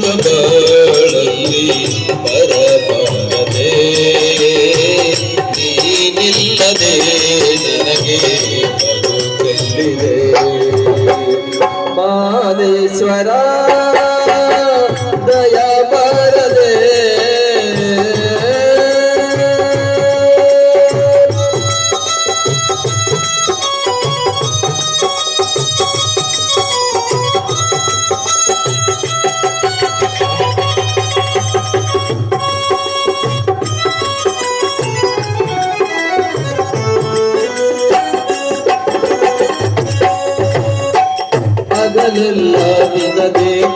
Baba. ನಿನದೇ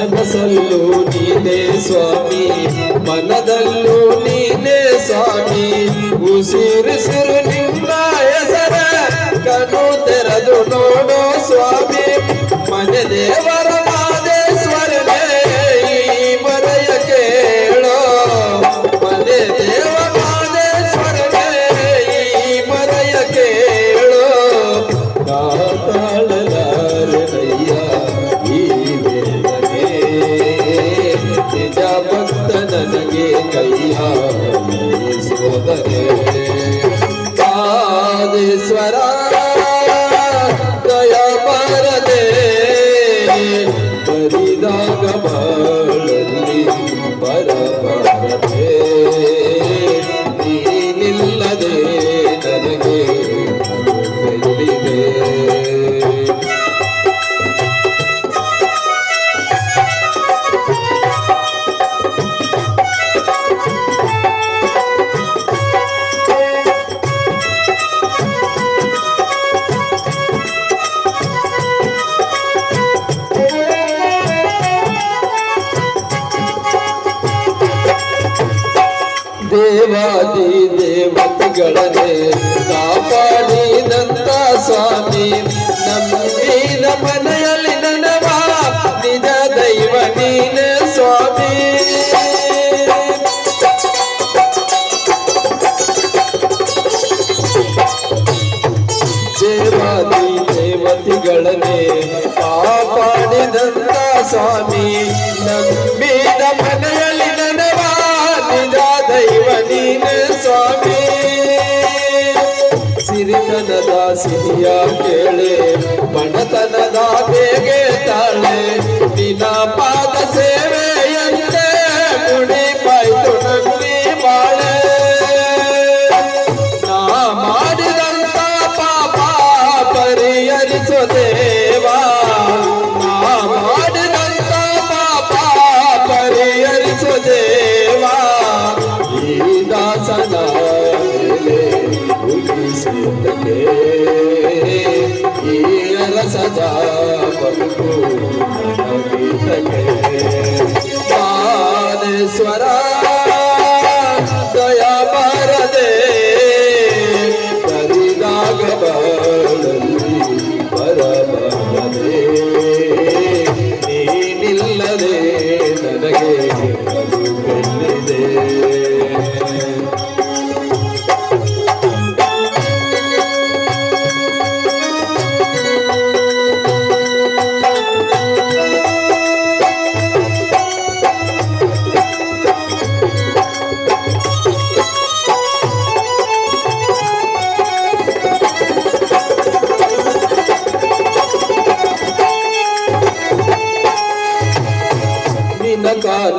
ಕನಸಲ್ಲೂ ನೀನೇ ಸ್ವಾಮಿ ಮನದಲ್ಲೂ ನೀನೇ ಸ್ವಾಮಿ ಉಸಿರಿಸಿರು ನಿನ್ನ ಹೆಸರ ಕಣ್ಣು ತೆರೆದು ನೋಡೋ ಸ್ವಾಮಿ ಮನೆ ದೇವರ कई स्वर ದೇವಾದಿ ದೇವತೆಗಳನ್ನೇ ಕಾಪಾಡಿದಂತ ಸ್ವಾಮಿ. ನಂಬಿ ಮನೆಯಲ್ಲಿ ನನವ ನಿಜ ದೈವ ನೀನೆ ಸ್ವಾಮಿ. ದೇವಾದಿ ದೇವತೆಗಳನ್ನೇ ಕಾಪಾಡಿದಂತ ಸ್ವಾಮಿ. ನಂಬಿ ಮನೆಯಲ್ಲಿ ಸಿರಿತನದ ಸಿಹಿಯ ಕೇಳೆ ಬಡತನದ ಬೇಗೆ ತಾಳೆ राजा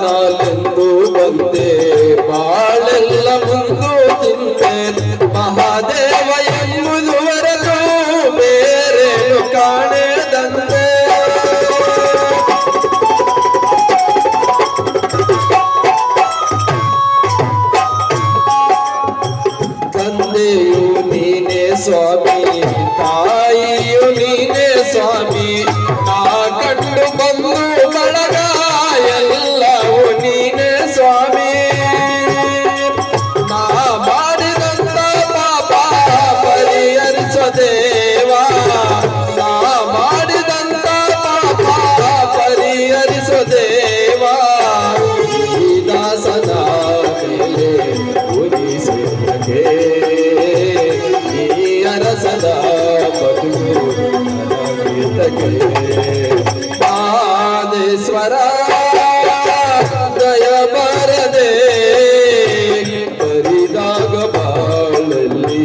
ಕಾನಾಲೆಂದು ಬಂದೆ ಬಾಳೆಲ್ಲ ಮುಂದು ತಿಂದೆ ಮಹಾದೇವ ಎಂಬುದು ಹೊರತು ಬೇರೇನು ಕಾಣೆದಂತೆ ತಂದೆಯು ನೀನೇ ಸ್ವಾಮಿ ತಾಯಿಯು ನನಗೆ ಮಾದೇಶ್ವರ ದಯ ಬರದೆ. ಬರಿದಾಗ ಬಾಳಲ್ಲಿ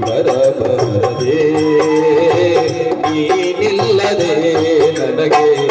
ಬರಬರದೆ. ನೀನಿಲ್ಲದೆ ನನಗೆ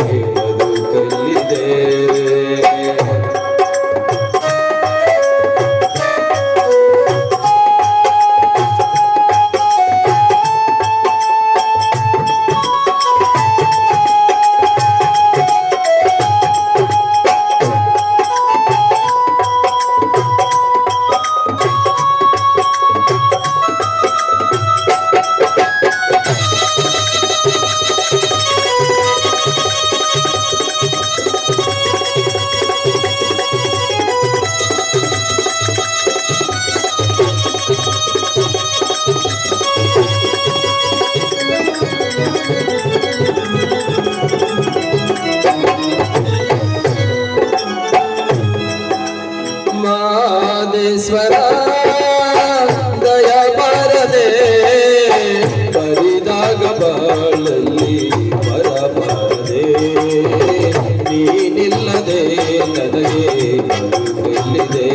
ಮಾದೇಶ್ವರ ದಯ ಬರದೆ ಬರಿದಾಗ ಬಾಳಲ್ಲಿ ಬರಬಾರದೆ ನೀನಿಲ್ಲದೆ ನನಗೆ ಬದುಕಲಿದೆ